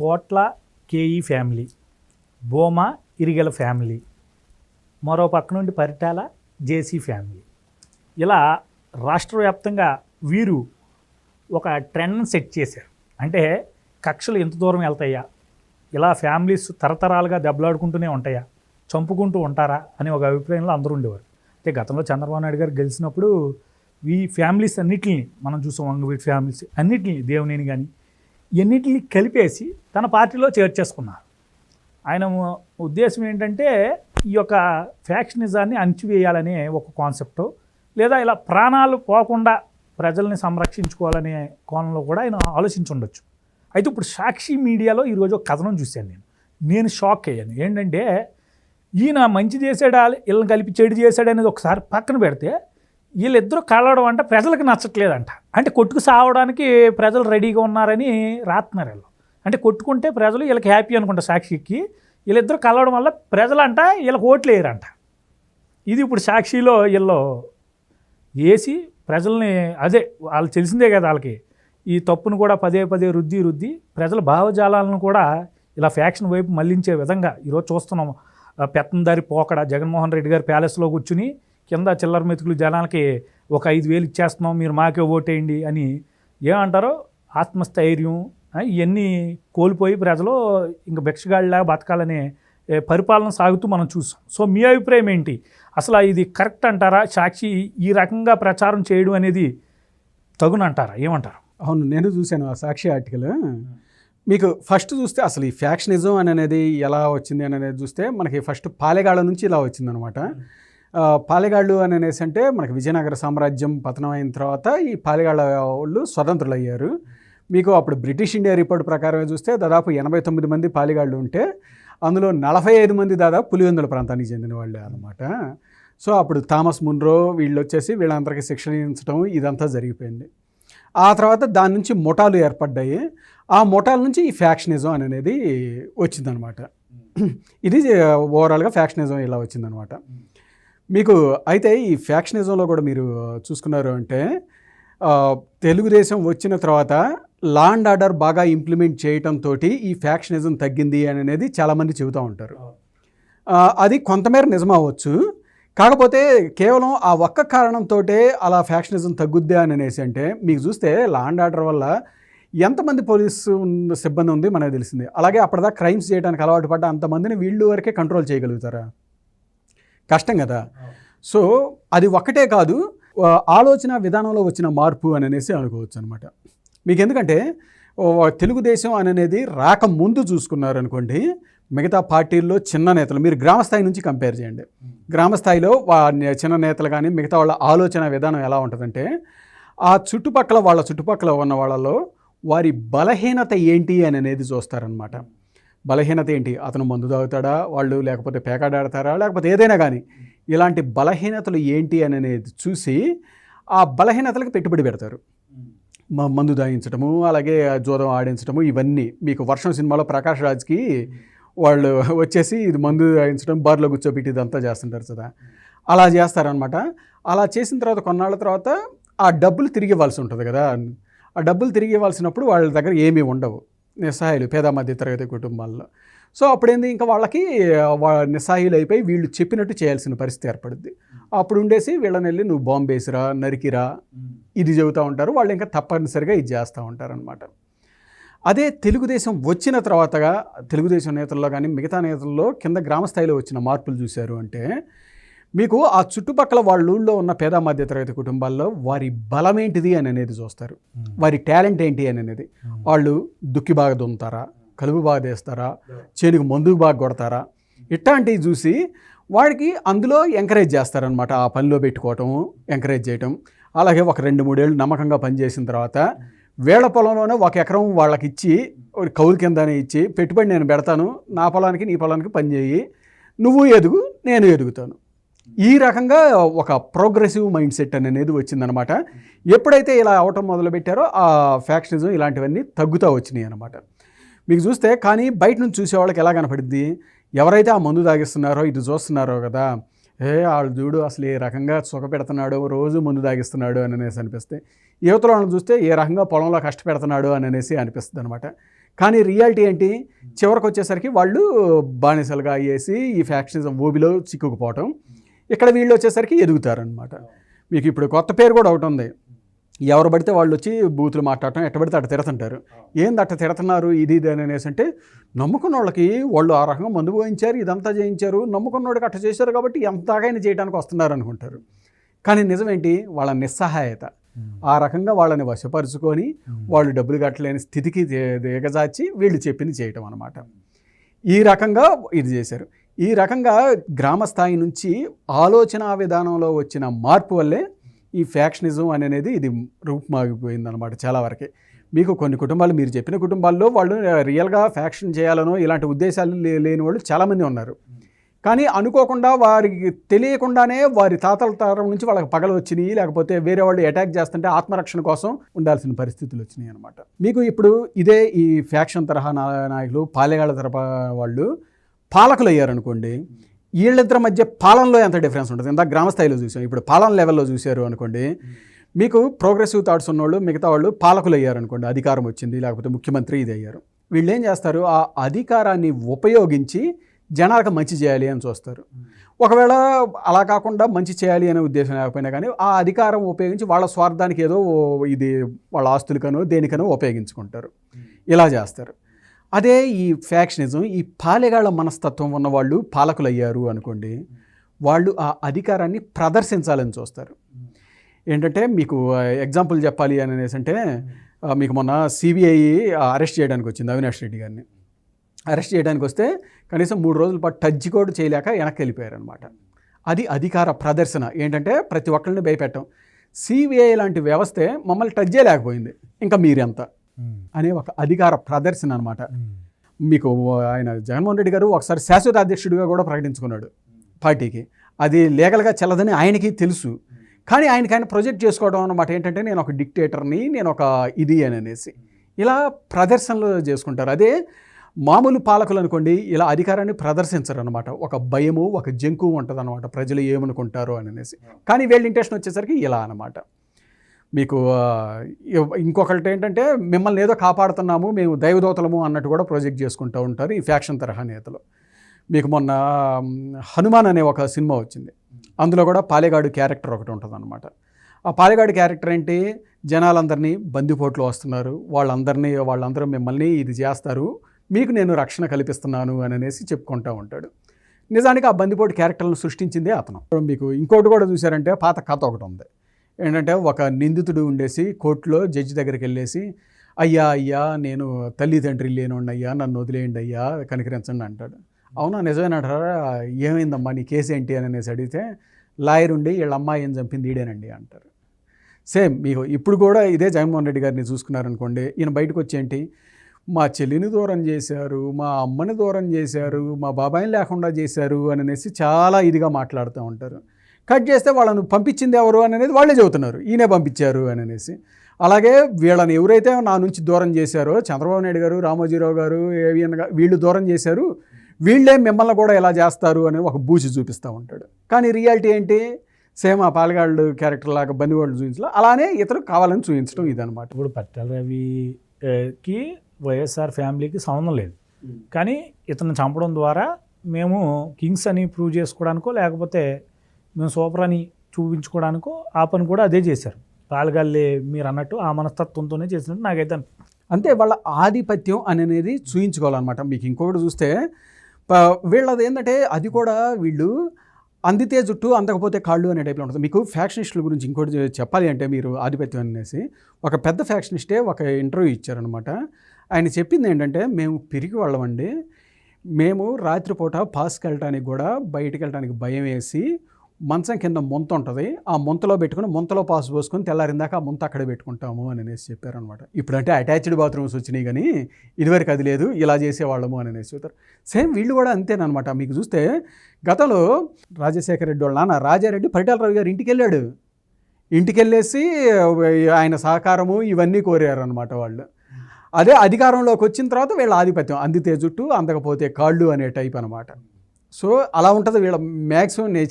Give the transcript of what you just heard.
కోట్ల K E family బోమా ఇరిగల family మరో పక్క నుండి పరిటాల జేసీ ఫ్యామిలీ. ఇలా రాష్ట్ర వ్యాప్తంగా వీరు ఒక ట్రెండ్ని సెట్ చేశారు. అంటే కక్షలు ఎంత దూరం వెళ్తాయా? ఇలా ఫ్యామిలీస్ తరతరాలుగా దెబ్బలాడుకుంటూనే ఉంటాయా? చంపుకుంటూ ఉంటారా? అనే ఒక అభిప్రాయంలో అందరూ ఉండేవారు. అంటే గతంలో చంద్రబాబు నాయుడు గారు గెలిచినప్పుడు ఈ ఫ్యామిలీస్ అన్నిటిని మనం చూసాం వంగవీటి ఫ్యామిలీస్ అన్నిటిని దేవునేని కానీ ఎన్నిటిని కలిపేసి తన పార్టీలో చేర్చేసుకున్నారు. ఆయన ఉద్దేశం ఏంటంటే ఈ యొక్క ఫ్యాక్షనిజాన్ని అణచివేయాలనే ఒక కాన్సెప్ట్ లేదా ఇలా ప్రాణాలు పోకుండా ప్రజల్ని సంరక్షించుకోవాలనే కోణంలో కూడా ఆయన ఆలోచించుండొచ్చు. అయితే ఇప్పుడు సాక్షి మీడియాలో ఈరోజు ఒక కథనం చూశాను నేను. నేను షాక్ అయ్యాను. ఏంటంటే ఈయన మంచి చేసాడా వీళ్ళని కలిపి చెడు చేశాడనేది ఒకసారి పక్కన పెడితే వీళ్ళిద్దరూ కలవడం అంటే ప్రజలకు నచ్చట్లేదంట. అంటే కొట్టుకు సావడానికి ప్రజలు రెడీగా ఉన్నారని రాస్తున్నారు వీళ్ళు. అంటే కొట్టుకుంటే ప్రజలు వీళ్ళకి హ్యాపీ అనుకుంటా సాక్షికి. వీళ్ళిద్దరూ కలవడం వల్ల ప్రజలంట వీళ్ళకి ఓట్లు వేయరంట. ఇది ఇప్పుడు సాక్షిలో వీళ్ళు వేసి ప్రజల్ని అదే వాళ్ళు తెలిసిందే కదా వాళ్ళకి. ఈ తప్పును కూడా పదే పదే రుద్ది రుద్ది ప్రజల భావజాలాలను కూడా ఇలా ఫ్యాక్షన్ వైపు మళ్ళించే విధంగా ఈరోజు చూస్తున్నాం పెత్తందారి పోకడ జగన్మోహన్ రెడ్డి గారి ప్యాలెస్లో కూర్చుని కింద చిల్లర మెతుకులు జనాలకి ఒక ఐదు వేలు ఇచ్చేస్తున్నాం మీరు మాకే ఓటేయండి అని ఏమంటారో ఆత్మస్థైర్యం ఇవన్నీ కోల్పోయి ప్రజలు ఇంక భిక్షగాళ్ళలాగా బతకాలనే పరిపాలన సాగుతూ మనం చూసాం సో మీ అభిప్రాయం ఏంటి? అసలు ఇది కరెక్ట్ అంటారా? సాక్షి ఈ రకంగా ప్రచారం చేయడం అనేది తగునంటారా? ఏమంటారు? అవును నేను చూశాను ఆ సాక్షి ఆర్టికల్. మీకు ఫస్ట్ చూస్తే అసలు ఈ ఫ్యాక్షనిజం అని అనేది ఎలా వచ్చింది అనేది చూస్తే మనకి ఫస్ట్ పాలెగాళ్ళ నుంచి ఇలా వచ్చిందనమాట. పాలెగాళ్ళు అని అనేసి అంటే మనకి విజయనగర సామ్రాజ్యం పతనం అయిన తర్వాత ఈ పాలెగాళ్ళ వాళ్ళు స్వతంత్రులు అయ్యారు మీకు అప్పుడు బ్రిటిష్ ఇండియా రిపోర్ట్ ప్రకారమే చూస్తే దాదాపు ఎనభై తొమ్మిది మంది పాలిగాళ్ళు ఉంటే అందులో నలభై ఐదు మంది దాదాపు పులివెందుల ప్రాంతానికి చెందిన వాళ్ళే అనమాట సో అప్పుడు థామస్ మున్రో వీళ్ళు వచ్చేసి వీళ్ళందరికీ శిక్షణ ఇచ్చడం ఇదంతా జరిగిపోయింది. ఆ తర్వాత దాని నుంచి ముఠాలు ఏర్పడ్డాయి. ఆ ముఠాల నుంచి ఈ ఫ్యాక్షనిజం అని అనేది వచ్చిందనమాట ఇది ఓవరాల్గా ఫ్యాక్షనిజం ఇలా వచ్చిందనమాట మీకు అయితే ఈ ఫ్యాక్షనిజంలో కూడా మీరు చూసుకున్నారు అంటే తెలుగుదేశం వచ్చిన తర్వాత లా అండ్ ఆర్డర్ బాగా ఇంప్లిమెంట్ చేయటంతో ఈ ఫ్యాక్షనిజం తగ్గింది అని అనేది చాలామంది చెబుతూ ఉంటారు. అది కొంతమేర నిజం అవ్వచ్చు కాకపోతే కేవలం ఆ ఒక్క కారణంతో అలా ఫ్యాక్షనిజం తగ్గుద్ది అని అనేసి అంటే మీకు చూస్తే లా అండ్ ఆర్డర్ వల్ల ఎంతమంది పోలీసు సిబ్బంది ఉంది మనకు తెలిసింది. అలాగే అప్పటిదాకా క్రైమ్స్ చేయడానికి అలవాటు పడ్డ అంతమందిని వీళ్ళు వరకే కంట్రోల్ చేయగలుగుతారా? కష్టం కదా. సో అది ఒక్కటే కాదు ఆలోచన విధానంలో వచ్చిన మార్పు అని అనేసి అనుకోవచ్చు అనమాట మీకు ఎందుకంటే తెలుగుదేశం అనేది రాక ముందు చూసుకున్నారు అనుకోండి మిగతా పార్టీల్లో చిన్న నేతలు మీరు గ్రామస్థాయి నుంచి కంపేర్ చేయండి. గ్రామస్థాయిలో చిన్న నేతలు కానీ మిగతా వాళ్ళ ఆలోచన విధానం ఎలా ఉంటుందంటే ఆ చుట్టుపక్కల వాళ్ళ చుట్టుపక్కల ఉన్న వాళ్ళలో వారి బలహీనత ఏంటి అని అనేది చూస్తారనమాట బలహీనత ఏంటి? అతను మందు తాగుతాడా? వాళ్ళు లేకపోతే పేకాడాడతారా? లేకపోతే ఏదైనా కానీ ఇలాంటి బలహీనతలు ఏంటి అని అనేది చూసి ఆ బలహీనతలకు పెట్టుబడి పెడతారు. మందు దాయించడము అలాగే ఆ జోదం ఆడించడము ఇవన్నీ. మీకు వర్షం సినిమాలో ప్రకాష్ రాజ్కి వాళ్ళు వచ్చేసి ఇది మందు దాయించడం బార్లో కూర్చోబెట్టి ఇదంతా చేస్తుంటారు కదా. అలా చేస్తారనమాట అలా చేసిన తర్వాత కొన్నాళ్ళ తర్వాత ఆ డబ్బులు తిరిగి ఇవ్వాల్సి ఉంటుంది కదా. ఆ డబ్బులు తిరిగి ఇవ్వాల్సినప్పుడు వాళ్ళ దగ్గర ఏమీ ఉండవు. నిస్సహాయులు పేద మధ్య తరగతి కుటుంబాల్లో. సో అప్పుడేంది? ఇంకా వాళ్ళకి వా నిస్సహాయులు అయిపోయి వీళ్ళు చెప్పినట్టు చేయాల్సిన పరిస్థితి ఏర్పడుద్ది. అప్పుడు ఉండేసి వీళ్ళని వెళ్ళి నువ్వు బాంబు వేసిరా నరికిరా ఇది చెబుతూ ఉంటారు. వాళ్ళు ఇంకా తప్పనిసరిగా ఇది చేస్తూ ఉంటారనమాట అదే తెలుగుదేశం వచ్చిన తర్వాతగా తెలుగుదేశం నేతల్లో కానీ మిగతా నేతల్లో కింద గ్రామ స్థాయిలో వచ్చిన మార్పులు చూశారు అంటే మీకు ఆ చుట్టుపక్కల వాళ్ళ ఊళ్ళో ఉన్న పేద మధ్య తరగతి కుటుంబాల్లో వారి బలం ఏంటిది అని అనేది చూస్తారు. వారి టాలెంట్ ఏంటి అని అనేది. వాళ్ళు దుక్కి బాగా దున్నుతారా? కలుపు బాగా తీస్తారా? చేనుకు మందుకు బాగా కొడతారా? ఇట్లాంటివి చూసి వాడికి అందులో ఎంకరేజ్ చేస్తారనమాట ఆ పనిలో పెట్టుకోవటం ఎంకరేజ్ చేయటం. అలాగే ఒక రెండు మూడేళ్ళు నమ్మకంగా పనిచేసిన తర్వాత వేళ పొలంలోనే ఒక ఎకరం వాళ్ళకి ఇచ్చి కౌలు కిందనే ఇచ్చి పెట్టుబడి నేను పెడతాను. నా పొలానికి నీ పొలానికి పని చేయి. నువ్వు ఎదుగు నేను ఎదుగుతాను. ఈ రకంగా ఒక ప్రోగ్రెసివ్ మైండ్ సెట్ అనేది వచ్చిందనమాట. ఎప్పుడైతే ఇలా అవటం మొదలుపెట్టారో ఆ ఫ్యాక్షనిజం ఇలాంటివన్నీ తగ్గుతూ వచ్చినాయి అనమాట. మీకు చూస్తే కానీ బయట నుంచి చూసే వాళ్ళకి ఎలా కనపడుద్ది? ఎవరైతే ఆ మందు తాగిస్తున్నారో ఇది చూస్తున్నారో కదా ఏ వాళ్ళు చూడు అసలు ఏ రకంగా సుఖ పెడుతున్నాడు రోజు మందు తాగిస్తున్నాడు అని అనేసి అనిపిస్తే యువతలో చూస్తే ఏ రకంగా పొలంలో కష్టపెడుతున్నాడు అని అనేసి అనిపిస్తుంది అనమాట. కానీ రియాలిటీ ఏంటి? చివరికి వచ్చేసరికి వాళ్ళు బానిసలుగా అయ్యేసి ఈ ఫ్యాక్షనిజం ఊబిలో చిక్కుకుపోవటం. ఇక్కడ వీళ్ళు వచ్చేసరికి ఎదుగుతారనమాట మీకు ఇప్పుడు కొత్త పేరు కూడా ఒకటి ఉంది. ఎవరు పడితే వాళ్ళు వచ్చి బూతులు మాట్లాడటం ఎట్ట పడితే అట్ట తిడుతుంటారు. ఏంది అట్ట తిడుతున్నారు ఇది ఇది అని అనేసి అంటే నమ్ముకున్న వాళ్ళకి వాళ్ళు ఆ రకంగా మందు పోయించారు ఇదంతా చేయించారు నమ్ముకున్నోడికి అట్ట చేశారు కాబట్టి ఎంతగానే చేయడానికి వస్తున్నారు అనుకుంటారు. కానీ నిజమేంటి వాళ్ళ నిస్సహాయత. ఆ రకంగా వాళ్ళని వశపరుచుకొని వాళ్ళు డబ్బులు కట్టలేని స్థితికి దిగజాచి వీళ్ళు చెప్పింది చేయటం అనమాట ఈ రకంగా ఇది చేశారు. ఈ రకంగా గ్రామ స్థాయి నుంచి ఆలోచన విధానంలో వచ్చిన మార్పు వల్లే ఈ ఫ్యాక్షనిజం అనేది ఇది రూపుమాగిపోయిందనమాట చాలా వరకే. మీకు కొన్ని కుటుంబాలు మీరు చెప్పిన కుటుంబాల్లో వాళ్ళు రియల్గా ఫ్యాక్షన్ చేయాలనో ఇలాంటి ఉద్దేశాలు లేని వాళ్ళు చాలామంది ఉన్నారు. కానీ అనుకోకుండా వారికి తెలియకుండానే వారి తాతల తరం నుంచి వాళ్ళకి పగలు వచ్చినాయి లేకపోతే వేరే వాళ్ళు అటాక్ చేస్తుంటే ఆత్మరక్షణ కోసం ఉండాల్సిన పరిస్థితులు వచ్చినాయి అనమాట మీకు ఇప్పుడు ఇదే ఈ ఫ్యాక్షన్ తరహా నాయకులు పాలేగాళ్ళ తరహా వాళ్ళు పాలకులు అయ్యారనుకోండి వీళ్ళిద్దరి మధ్య పాలనలో ఎంత డిఫరెన్స్ ఉంటుంది? ఇంత గ్రామస్థాయిలో చూసాం. ఇప్పుడు పాలన లెవెల్లో చూశారు అనుకోండి మీకు ప్రోగ్రెసివ్ థాట్స్ ఉన్నవాళ్ళు మిగతా వాళ్ళు పాలకులు అయ్యారనుకోండి అధికారం వచ్చింది లేకపోతే ముఖ్యమంత్రి ఇది అయ్యారు. వీళ్ళు ఏం చేస్తారు? ఆ అధికారాన్ని ఉపయోగించి జనాలకు మంచి చేయాలి అని చూస్తారు. ఒకవేళ అలా కాకుండా మంచి చేయాలి అనే ఉద్దేశం లేకపోయినా కానీ ఆ అధికారం ఉపయోగించి వాళ్ళ స్వార్థానికి ఏదో ఇది వాళ్ళ ఆస్తులకనో దేనికనో ఉపయోగించుకుంటారు. ఇలా చేస్తారు. అదే ఈ ఫ్యాక్షనిజం ఈ పాలెగాళ్ళ మనస్తత్వం ఉన్న వాళ్ళు పాలకులు అయ్యారు అనుకోండి వాళ్ళు ఆ అధికారాన్ని ప్రదర్శించాలని చూస్తారు. ఏంటంటే మీకు ఎగ్జాంపుల్ చెప్పాలి అని అనేసి అంటే మీకు మొన్న సిబిఐ అరెస్ట్ చేయడానికి వచ్చింది అవినాష్ రెడ్డి గారిని. అరెస్ట్ చేయడానికి వస్తే కనీసం మూడు రోజుల పాటు టచ్ కూడా చేయలేక వెనక్కి వెళ్ళిపోయారనమాట అది అధికార ప్రదర్శన. ఏంటంటే ప్రతి ఒక్కరిని భయపెట్టడం సిబిఐ లాంటి వ్యవస్థే మమ్మల్ని టచ్ చేయలేకపోయింది. ఇంకా మీరెంత? అనే ఒక అధికార ప్రదర్శన అనమాట మీకు ఆయన జగన్మోహన్ రెడ్డి గారు ఒకసారి శాశ్వత అధ్యక్షుడిగా కూడా ప్రకటించుకున్నాడు పార్టీకి. అది లీగల్గా చెల్లదని ఆయనకి తెలుసు. కానీ ఆయనకి ఆయన ప్రొజెక్ట్ చేసుకోవడం అన్నమాట ఏంటంటే నేను ఒక డిక్టేటర్ని నేను ఒక ఇది అని అనేసి. ఇలా ప్రదర్శనలు చేసుకుంటారు. అదే మామూలు పాలకులు అనుకోండి ఇలా అధికారాన్ని ప్రదర్శించరు అనమాట ఒక భయము ఒక జంకు ఉంటుంది అనమాట ప్రజలు ఏమనుకుంటారో అని అనేసి. కానీ వీళ్ళ ఇంటెన్షన్ వచ్చేసరికి ఇలా అనమాట మీకు ఇంకొకటి ఏంటంటే మిమ్మల్ని ఏదో కాపాడుతున్నాము మేము దైవదోతలము అన్నట్టు కూడా ప్రొజెక్ట్ చేసుకుంటూ ఉంటారు ఈ ఫ్యాక్షన్ తరహా నేతలు. మీకు మొన్న హనుమాన్ అనే ఒక సినిమా వచ్చింది. అందులో కూడా పాలెగాడు క్యారెక్టర్ ఒకటి ఉంటుంది అనమాట ఆ పాలెగాడు క్యారెక్టర్ ఏంటి? జనాలందరినీ బందిపోట్లు వస్తున్నారు. వాళ్ళందరినీ వాళ్ళందరూ మిమ్మల్ని ఇది చేస్తారు. మీకు నేను రక్షణ కల్పిస్తున్నాను అని అనేసి చెప్పుకుంటూ ఉంటాడు. నిజానికి ఆ బందిపోటు క్యారెక్టర్లను సృష్టించిందే అతను. మీకు ఇంకోటి కూడా చూశారంటే పాత కథ ఒకటి ఉంది. ఏంటంటే ఒక నిందితుడు ఉండేసి కోర్టులో జడ్జి దగ్గరికి వెళ్ళేసి అయ్యా అయ్యా నేను తల్లిదండ్రి లేనుండి అయ్యా నన్ను వదిలేయండి అయ్యా కనికరించండి అంటాడు. అవునా? నిజమేనంటారా? ఏమైందమ్మా నీ కేసు ఏంటి అని అనేసి అడిగితే లాయర్ ఉండి వీళ్ళ అమ్మాయి ఏం చంపింది ఈడేనండి అంటారు. సేమ్ మీకు ఇప్పుడు కూడా ఇదే జగన్మోహన్ రెడ్డి గారిని చూసుకున్నారనుకోండి ఈయన బయటకు వచ్చేంటి మా చెల్లిని దూరం చేశారు మా అమ్మని దూరం చేశారు మా బాబాయిని లేకుండా చేశారు అని అనేసి చాలా ఇదిగా మాట్లాడుతూ ఉంటారు. కట్ చేస్తే వాళ్ళను పంపించింది ఎవరు అని అనేది వాళ్ళే చెబుతున్నారు. ఈయనే పంపించారు అని అనేసి. అలాగే వీళ్ళని ఎవరైతే నా నుంచి దూరం చేశారో చంద్రబాబు నాయుడు గారు రామోజీరావు గారు ఏవిఎన్ గారు వీళ్ళు దూరం చేశారు వీళ్ళే మిమ్మల్ని కూడా ఎలా చేస్తారు అని ఒక బూచి చూపిస్తూ ఉంటాడు. కానీ రియాలిటీ ఏంటి? సేమ్ ఆ పాలగాళ్ళు క్యారెక్టర్ లాగా బందివాళ్ళు చూపించడం అలానే ఇతరు కావాలని చూపించడం ఇదనమాట ఇప్పుడు పట్టాల రవికి వైఎస్ఆర్ ఫ్యామిలీకి సంబంధం లేదు. కానీ ఇతను చంపడం ద్వారా మేము కింగ్స్ అని ప్రూవ్ చేసుకోవడానికో లేకపోతే మేము సూపర్ అని చూపించుకోవడానికో ఆ పని కూడా అదే చేశారు. పాలగాళ్ళే మీరు అన్నట్టు ఆ మనస్తత్వంతోనే చేసినట్టు నాకైతే అంతే వాళ్ళ ఆధిపత్యం అనేది చూయించుకోవాలన్నమాట. మీకు ఇంకొకటి చూస్తే వీళ్ళది ఏంటంటే అది కూడా వీళ్ళు అందితే జుట్టు అందకపోతే కాళ్ళు అనే టైప్లో ఉంటుంది. మీకు ఫ్యాక్షనిస్టుల గురించి ఇంకోటి చెప్పాలి అంటే మీరు ఆధిపత్యం అనేసి ఒక పెద్ద ఫ్యాక్షనిస్టే ఒక ఇంటర్వ్యూ ఇచ్చారనమాట ఆయన చెప్పింది ఏంటంటే మేము పిరిగి వాళ్ళమండి. మేము రాత్రిపూట పాస్కి వెళ్ళటానికి కూడా బయటికి వెళ్ళటానికి భయం వేసి మంచం కింద ముంత ఉంటుంది. ఆ ముంతలో పెట్టుకుని ముంతలో పాస్ పోసుకొని తెల్లారిందాక ఆ ముంత అక్కడే పెట్టుకుంటాము అని అనేసి చెప్పారనమాట ఇప్పుడంటే అటాచ్డ్ బాత్రూమ్స్ వచ్చినాయి కానీ ఇదివరకు అది లేదు ఇలా చేసేవాళ్ళము అని అనేసి చెప్తారు సేమ్ వీళ్ళు కూడా అంతేనమాట మీకు చూస్తే గతంలో రాజశేఖర రెడ్డి వాళ్ళ నాన్న రాజారెడ్డి పరిటాలరావు గారు ఇంటికి వెళ్ళాడు ఇంటికి వెళ్ళేసి ఆయన సహకారము ఇవన్నీ కోరారు అనమాట వాళ్ళు. అదే అధికారంలోకి వచ్చిన తర్వాత వీళ్ళ ఆధిపత్యం అందితే జుట్టు అందకపోతే కాళ్ళు అనే టైప్ అనమాట సో అలా ఉంటుంది వీళ్ళ మ్యాక్సిమం నేచర్.